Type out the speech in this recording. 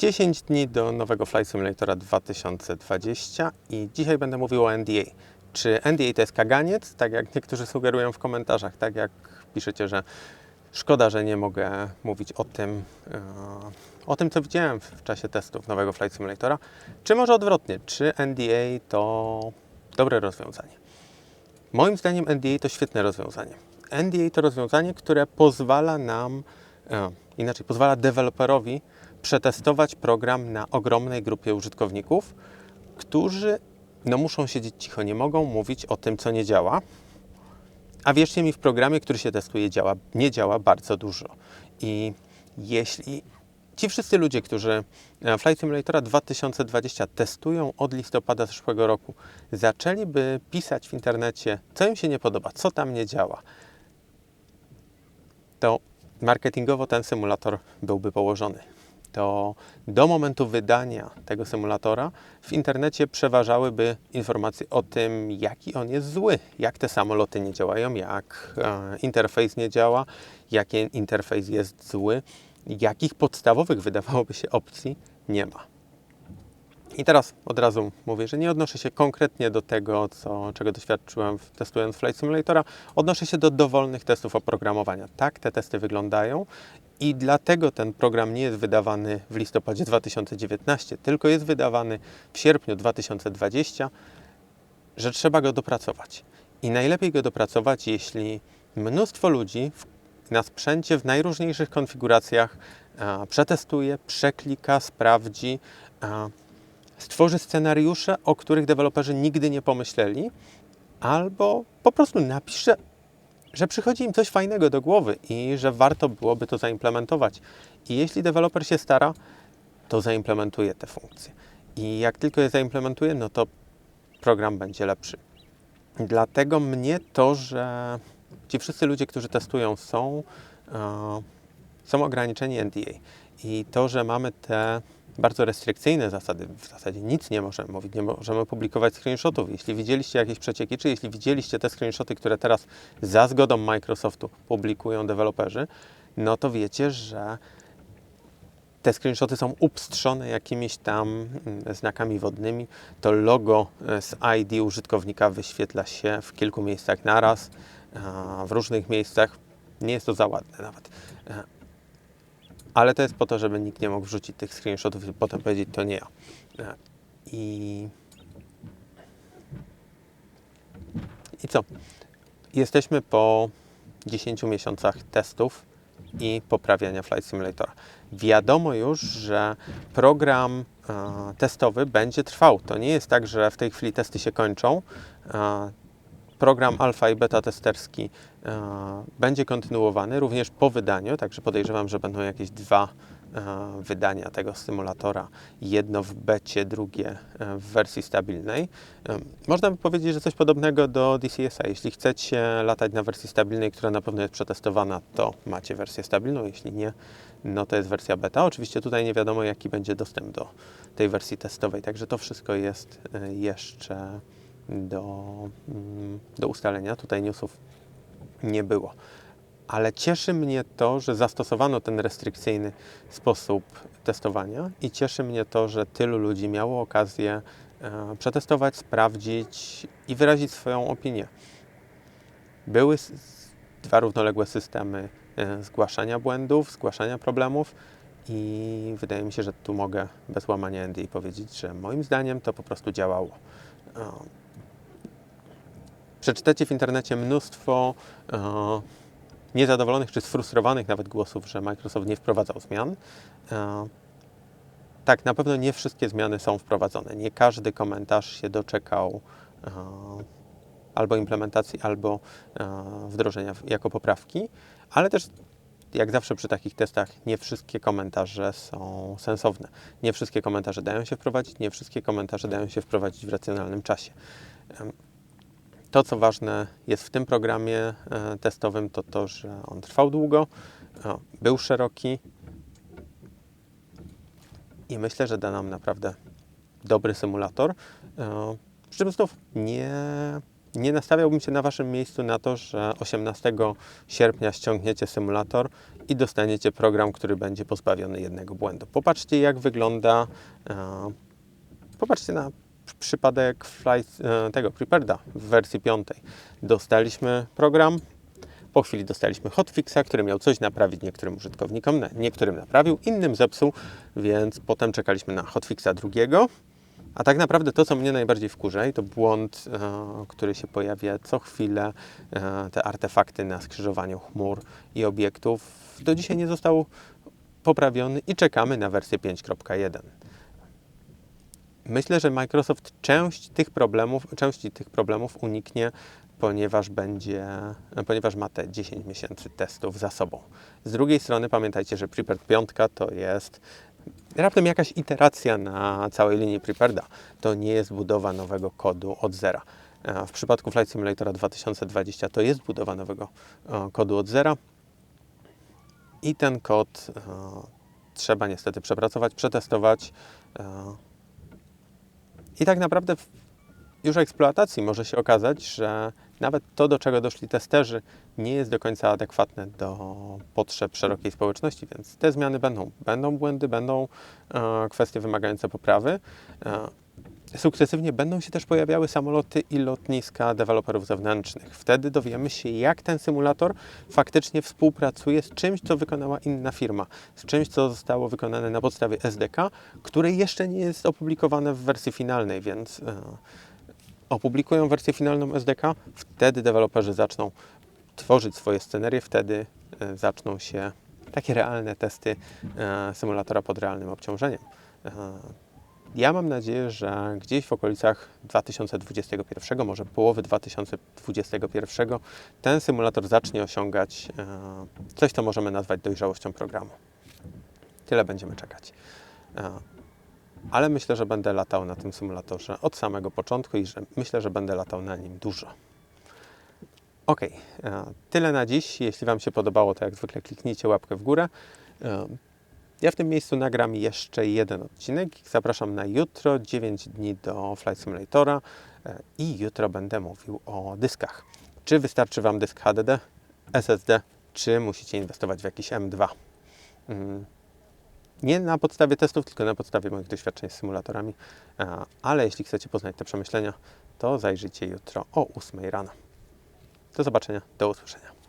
10 dni do nowego Flight Simulatora 2020 i dzisiaj będę mówił o NDA. Czy NDA to jest kaganiec, tak jak niektórzy sugerują w komentarzach, tak jak piszecie, że szkoda, że nie mogę mówić o tym, e, o tym co widziałem w czasie testów nowego Flight Simulatora, czy może odwrotnie, czy NDA to dobre rozwiązanie. Moim zdaniem NDA to świetne rozwiązanie. NDA to rozwiązanie, które pozwala nam, inaczej, pozwala deweloperowi przetestować program na ogromnej grupie użytkowników, którzy no, muszą siedzieć cicho, nie mogą mówić o tym, co nie działa. A wierzcie mi, w programie, który się testuje, działa, nie działa bardzo dużo. I jeśli ci wszyscy ludzie, którzy e, Flight Simulatora 2020 testują od listopada zeszłego roku, zaczęliby pisać w internecie, co im się nie podoba, co tam nie działa, to marketingowo ten symulator byłby położony. To do momentu wydania tego symulatora w internecie przeważałyby informacje o tym, jaki on jest zły, jak te samoloty nie działają, jak e, interfejs nie działa, jaki interfejs jest zły, jakich podstawowych wydawałoby się opcji nie ma. I teraz od razu mówię, że nie odnoszę się konkretnie do tego, co, czego doświadczyłem testując Flight Simulatora. Odnoszę się do dowolnych testów oprogramowania. Tak te testy wyglądają i dlatego ten program nie jest wydawany w listopadzie 2019, tylko jest wydawany w sierpniu 2020, że trzeba go dopracować. I najlepiej go dopracować, jeśli mnóstwo ludzi na sprzęcie w najróżniejszych konfiguracjach a, przetestuje, przeklika, sprawdzi, a, stworzy scenariusze, o których deweloperzy nigdy nie pomyśleli, albo po prostu napisze, że przychodzi im coś fajnego do głowy i że warto byłoby to zaimplementować. I jeśli deweloper się stara, to zaimplementuje te funkcje. I jak tylko je zaimplementuje, no to program będzie lepszy. Dlatego mnie to, że ci wszyscy ludzie, którzy testują, są, e, są ograniczeni NDA. I to, że mamy te bardzo restrykcyjne zasady. W zasadzie nic nie możemy mówić, nie możemy publikować screenshotów. Jeśli widzieliście jakieś przecieki, czy jeśli widzieliście te screenshoty, które teraz za zgodą Microsoftu publikują deweloperzy, no to wiecie, że te screenshoty są upstrzone jakimiś tam mm, znakami wodnymi. To logo e, z ID użytkownika wyświetla się w kilku miejscach naraz, w różnych miejscach. Nie jest to za ładne nawet. Ale to jest po to, żeby nikt nie mógł wrzucić tych screenshotów i potem powiedzieć, to nie ja. I, I co? Jesteśmy po 10 miesiącach testów i poprawiania Flight Simulatora. Wiadomo już, że program testowy będzie trwał. To nie jest tak, że w tej chwili testy się kończą. Program alfa i beta testerski e, będzie kontynuowany również po wydaniu, także podejrzewam, że będą jakieś dwa e, wydania tego symulatora. Jedno w becie, drugie e, w wersji stabilnej. Można by powiedzieć, że coś podobnego do DCS-a. Jeśli chcecie latać na wersji stabilnej, która na pewno jest przetestowana, to macie wersję stabilną. Jeśli nie, no to jest wersja beta. Oczywiście tutaj nie wiadomo, jaki będzie dostęp do tej wersji testowej, także to wszystko jest jeszcze do, mm, do ustalenia. Tutaj newsów nie było. Ale cieszy mnie to, że zastosowano ten restrykcyjny sposób testowania i cieszy mnie to, że tylu ludzi miało okazję e, przetestować, sprawdzić i wyrazić swoją opinię. Były dwa równoległe systemy e, zgłaszania błędów, zgłaszania problemów i wydaje mi się, że tu mogę bez łamania NDA powiedzieć, że moim zdaniem to po prostu działało. Przeczytacie w internecie mnóstwo e, niezadowolonych czy sfrustrowanych nawet głosów, że Microsoft nie wprowadzał zmian. E, tak, na pewno nie wszystkie zmiany są wprowadzone. Nie każdy komentarz się doczekał e, albo implementacji, albo e, wdrożenia jako poprawki, ale też jak zawsze przy takich testach, nie wszystkie komentarze są sensowne. Nie wszystkie komentarze dają się wprowadzić, nie wszystkie komentarze dają się wprowadzić w racjonalnym czasie. To, co ważne jest w tym programie e, testowym, to to, że on trwał długo, był szeroki i myślę, że da nam naprawdę dobry symulator. E, przy czym znów nie nie nastawiałbym się na Waszym miejscu na to, że 18 sierpnia ściągniecie symulator i dostaniecie program, który będzie pozbawiony jednego błędu. Popatrzcie, jak wygląda. E, popatrzcie na przypadek e, tego Prepareda w wersji 5. Dostaliśmy program, po chwili dostaliśmy hotfixa, który miał coś naprawić niektórym użytkownikom, niektórym naprawił, innym zepsuł, więc potem czekaliśmy na hotfixa drugiego. A tak naprawdę to, co mnie najbardziej wkurza, i to błąd, e, który się pojawia co chwilę, e, te artefakty na skrzyżowaniu chmur i obiektów, do dzisiaj nie został poprawiony i czekamy na wersję 5.1. Myślę, że Microsoft część tych problemów, części tych problemów uniknie, ponieważ będzie, ponieważ ma te 10 miesięcy testów za sobą. Z drugiej strony pamiętajcie, że Prepared 5 to jest raptem jakaś iteracja na całej linii Prepareda. To nie jest budowa nowego kodu od zera. E, W przypadku Flight Simulatora 2020 to jest budowa nowego e, kodu od zera i ten kod e, trzeba niestety przepracować, przetestować. I tak naprawdę w już eksploatacji może się okazać, że nawet to, do czego doszli testerzy, nie jest do końca adekwatne do potrzeb szerokiej społeczności, więc te zmiany będą. Będą błędy, będą e, kwestie wymagające poprawy. E, sukcesywnie będą się też pojawiały samoloty i lotniska deweloperów zewnętrznych. Wtedy dowiemy się, jak ten symulator faktycznie współpracuje z czymś, co wykonała inna firma, z czymś, co zostało wykonane na podstawie SDK, które jeszcze nie jest opublikowane w wersji finalnej, więc e, opublikują wersję finalną SDK, wtedy deweloperzy zaczną tworzyć swoje scenerie, wtedy e, zaczną się takie realne testy e, symulatora pod realnym obciążeniem. Ja mam nadzieję, że gdzieś w okolicach 2021, może połowy 2021, ten symulator zacznie osiągać e, coś, co możemy nazwać dojrzałością programu. Tyle będziemy czekać. E, ale myślę, że będę latał na tym symulatorze od samego początku i że myślę, że będę latał na nim dużo. Ok, tyle na dziś. Jeśli Wam się podobało, to jak zwykle kliknijcie łapkę w górę. Ja w tym miejscu nagram jeszcze jeden odcinek. Zapraszam na jutro, 9 dni do Flight Simulatora e, i jutro będę mówił o dyskach. Czy wystarczy Wam dysk HDD, SSD, czy musicie inwestować w jakiś M2? Mm, nie na podstawie testów, tylko na podstawie moich doświadczeń z symulatorami. E, Ale jeśli chcecie poznać te przemyślenia, to zajrzyjcie jutro o 8 rano. Do zobaczenia, do usłyszenia.